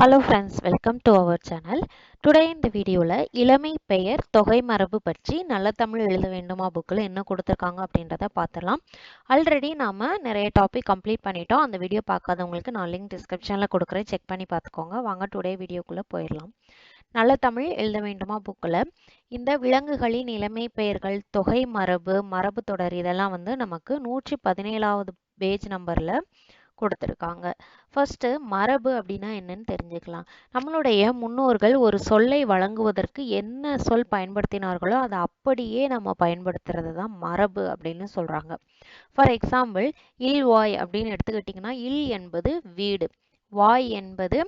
Hello friends welcome to our channel today இந்த வீடியோவில் இளமை பெயர் தொகை மரபு பற்றி நல்ல தமிழ் எழுத வேண்டுமா புக்கில் என்ன கொடுத்துருக்காங்க அப்படின்றத பார்த்துடலாம். ஆல்ரெடி நாம் நிறைய டாபிக் கம்ப்ளீட் பண்ணிட்டோம். அந்த வீடியோ பார்க்காதவங்களுக்கு நான் லிங்க் டிஸ்கிரிப்ஷனில் கொடுக்குறேன். செக் பண்ணி பார்த்துக்கோங்க. வாங்க டுடே வீடியோக்குள்ளே போயிடலாம். நல்ல தமிழ் எழுத வேண்டுமா புக்கில் இந்த விலங்குகளின் இளமை பெயர்கள் தொகை மரபு மரபு தொடர் இதெல்லாம் வந்து நமக்கு நூற்றி பதினேழாவது பேஜ் நம்பரில் கொடுத்துருக்காங்க. ஃபர்ஸ்ட் மரபு அப்படின்னா என்னன்னு தெரிஞ்சுக்கலாம். நம்மளுடைய முன்னோர்கள் ஒரு சொல்லை வழங்குவதற்கு என்ன சொல் பயன்படுத்தினார்களோ அதை அப்படியே நம்ம பயன்படுத்துறது தான் மரபு அப்படின்னு சொல்றாங்க. ஃபார் எக்ஸாம்பிள் இல் வாய் அப்படின்னு எடுத்துக்கிட்டிங்கன்னா இல் என்பது வீடு. வாய் என்பது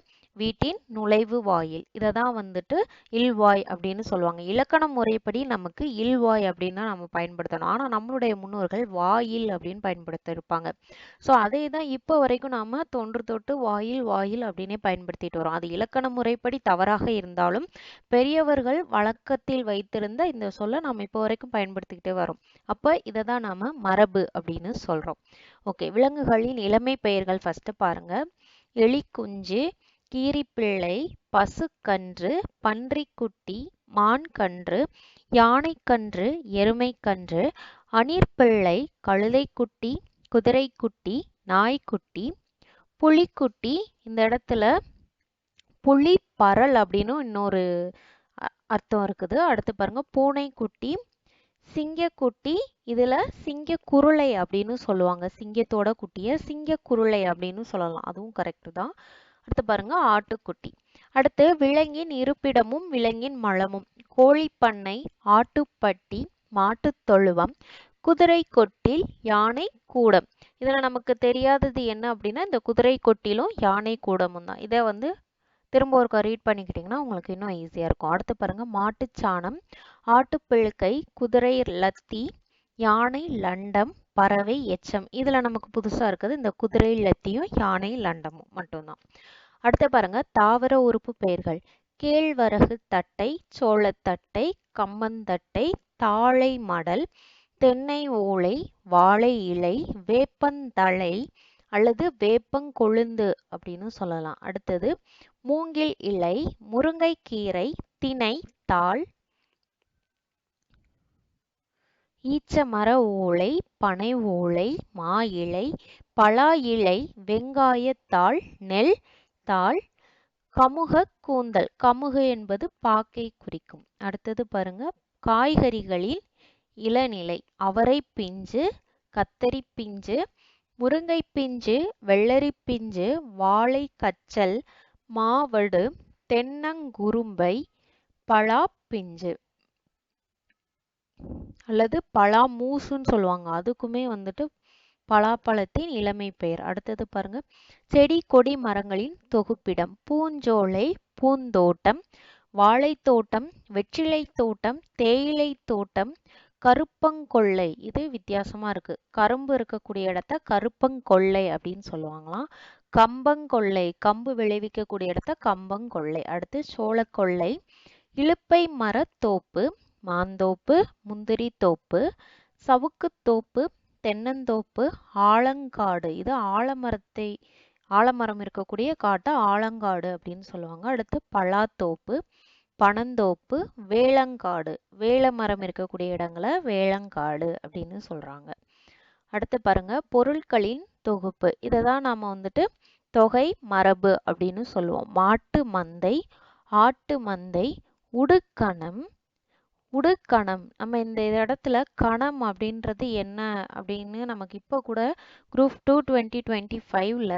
வீட்டின் நுழைவு வாயில். இதை தான் வந்துட்டு இல்வாய் அப்படின்னு சொல்லுவாங்க. இலக்கண முறைப்படி நமக்கு இல்வாய் அப்படின்னு தான் நம்ம பயன்படுத்தணும். ஆனால் நம்மளுடைய முன்னோர்கள் வாயில் அப்படின்னு பயன்படுத்தியிருப்பாங்க. ஸோ அதே தான் இப்போ வரைக்கும் நாம தொன்று தொட்டு வாயில் வாயில் அப்படின்னே பயன்படுத்திட்டு வரோம். அது இலக்கண முறைப்படி தவறாக இருந்தாலும் பெரியவர்கள் வழக்கத்தில் வைத்திருந்த இந்த சொல்லை நாம் இப்போ வரைக்கும் பயன்படுத்திக்கிட்டே வரோம். அப்போ இதை தான் நாம மரபு அப்படின்னு சொல்றோம். ஓகே விலங்குகளின் இளமை பெயர்கள் ஃபர்ஸ்ட் பாருங்க. எலிக்குஞ்சு கீரிப்பிள்ளை பசுக்கன்று பன்றிக்குட்டி மான்கன்று யானைக்கன்று எருமைக்கன்று அணிற்பிள்ளை கழுதைக்குட்டி குதிரைக்குட்டி நாய்க்குட்டி புலிக்குட்டி இந்த இடத்துல புலி பரல் அப்படின்னு இன்னொரு அர்த்தம் இருக்குது. அடுத்து பாருங்க பூனைக்குட்டி சிங்கக்குட்டி இதுல சிங்க குருளை அப்படின்னு சொல்லுவாங்க. சிங்கத்தோட குட்டிய சிங்க குருளை அப்படின்னு சொல்லலாம். அதுவும் கரெக்ட் தான். அடுத்து பாருங்க ஆட்டுக்குட்டி. அடுத்து விலங்கின் இருப்பிடமும் விலங்கின் மலமும். கோழிப்பண்ணை ஆட்டுப்பட்டி மாட்டுத் தொழுவம் குதிரை கொட்டில் யானை கூடம். இதில் நமக்கு தெரியாதது என்ன அப்படின்னா இந்த குதிரை கொட்டிலும் யானை கூடமும் தான். இதை வந்து திரும்ப ஒருக்கா ரீட் பண்ணிக்கிட்டிங்கன்னா உங்களுக்கு இன்னும் ஈஸியாக இருக்கும். அடுத்து பாருங்கள் மாட்டுச்சாணம் ஆட்டுப்பிழுக்கை குதிரை லத்தி யானை லண்டம் பறவை எச்சம். இதில் நமக்கு புதுசா இருக்குது. இந்த குதிரை லத்தியும் யானை லண்டமும் மட்டும்தான். அடுத்து பாருங்க. தாவர உறுப்பு பெயர்கள். கேழ்வரகு தட்டை சோளத்தட்டை கம்மந்தட்டை தாழை மடல் தென்னை ஓலை வாழை இலை வேப்பந்தழை அல்லது வேப்பங்கொழுந்து அப்படின்னு சொல்லலாம். அடுத்தது மூங்கில் இலை முருங்கைக்கீரை திணை தாள் ஈச்சமர ஓலை பனை ஓலை மா இலை பலா இலை வெங்காயத்தாள் நெல் தாள் கமுக கூந்தல். கமுகு என்பது பாக்கை குறிக்கும். அடுத்தது பாருங்க காய்கறிகளில் இளநிலை. அவரை பிஞ்சு கத்தரி பிஞ்சு முருங்கை பிஞ்சு வெள்ளரி பிஞ்சு வாழை கச்சல் மாவடு தென்னங்குரும்பை பலா பிஞ்சு. அல்லது பலா மூசுன்னு சொல்லுவாங்க. அதுக்குமே வந்துட்டு பலாப்பழத்தின் இளமை பெயர். அடுத்தது பாருங்க. செடி கொடி மரங்களின் தொகுப்பிடம். பூஞ்சோலை பூந்தோட்டம் வாழைத்தோட்டம் வெற்றிலை தோட்டம் தேயிலை தோட்டம் கருப்பங்கொள்ளை இது வித்தியாசமா இருக்கு. கரும்பு இருக்கக்கூடிய இடத்த கருப்பங்கொள்ளை அப்படின்னு சொல்லுவாங்களாம். கம்பங்கொள்ளை கம்பு விளைவிக்கக்கூடிய இடத்த கம்பங்கொள்ளை அடுத்து சோளக்கொள்ளை இழுப்பை மரத்தோப்பு மாந்தோப்பு முந்திரி தோப்பு சவுக்குத்தோப்பு தென்னந்தோப்பு ஆலங்காடு. இது ஆலமரத்தை ஆலமரம் இருக்கக்கூடிய காட்டை ஆலங்காடு அப்படின்னு சொல்லுவாங்க. அடுத்து பலாத்தோப்பு பனந்தோப்பு வேளங்காடு. வேளமரம் இருக்கக்கூடிய இடங்களை வேளங்காடு அப்படின்னு சொல்றாங்க. அடுத்து பாருங்க பொருட்களின் தொகுப்பு. இதை தான் நாம வந்துட்டு தொகை மரபு அப்படின்னு சொல்லுவோம். மாட்டு மந்தை ஆட்டு மந்தை உடுக்கணம் உடுக்கணம் நம்ம இந்த இடத்துல கணம் அப்படின்றது என்ன அப்படின்னு நமக்கு இப்போ கூட குரூப் டூ டுவெண்ட்டி டுவெண்ட்டி ஃபைவ்ல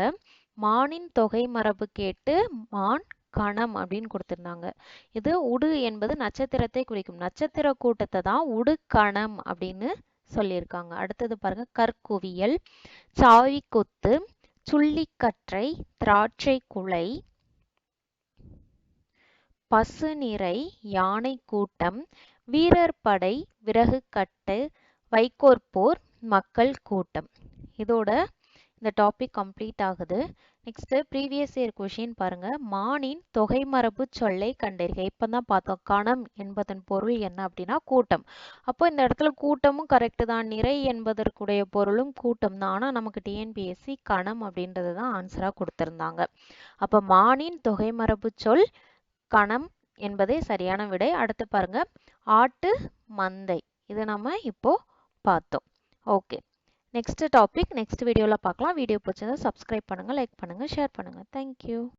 மானின் தொகை மரபு கேட்டு மான் கணம் அப்படின்னு கொடுத்திருந்தாங்க. இது உடு என்பது நட்சத்திரத்தை குறிக்கும். நட்சத்திர கூட்டத்தை தான் உடுக்கணம் அப்படின்னு சொல்லியிருக்காங்க. அடுத்தது பாருங்க கற்குவியல் சாவி கொத்து சுள்ளிக்கற்றை திராட்சை குலை பசு நிறை யானை கூட்டம் வீரர் படை விறகு கட்டு வைக்கோற்போர் மக்கள் கூட்டம். இதோட இந்த டாபிக் கம்ப்ளீட் ஆகுது. நெக்ஸ்ட் ப்ரீவியஸ் இயர் கொஷின் பாருங்க. மானின் தொகை மரபு சொல்லை கண்டறிக. இப்போ தான் பார்த்தோம். கணம் என்பதன் பொருள் என்ன அப்படின்னா கூட்டம். அப்போ இந்த இடத்துல கூட்டமும் கரெக்டு தான். நிறை என்பதற்குடைய பொருளும் கூட்டம் தான். ஆனால் நமக்கு டிஎன்பிஎஸ்சி கணம் அப்படின்றது தான் ஆன்சராக கொடுத்துருந்தாங்க. அப்போ மானின் தொகை மரபு சொல் கணம் என்பதே சரியான விடை. அடுத்து பாருங்க. ஆட்டு மந்தை. இது நம்ம இப்போ பார்த்தோம். ஓகே நெக்ஸ்ட் டாபிக் நெக்ஸ்ட் வீடியோவில் பார்க்கலாம். வீடியோ பிடிச்சதை சப்ஸ்கிரைப் பண்ணுங்கள் லைக் பண்ணுங்கள் ஷேர் பண்ணுங்கள் தேங்க்யூ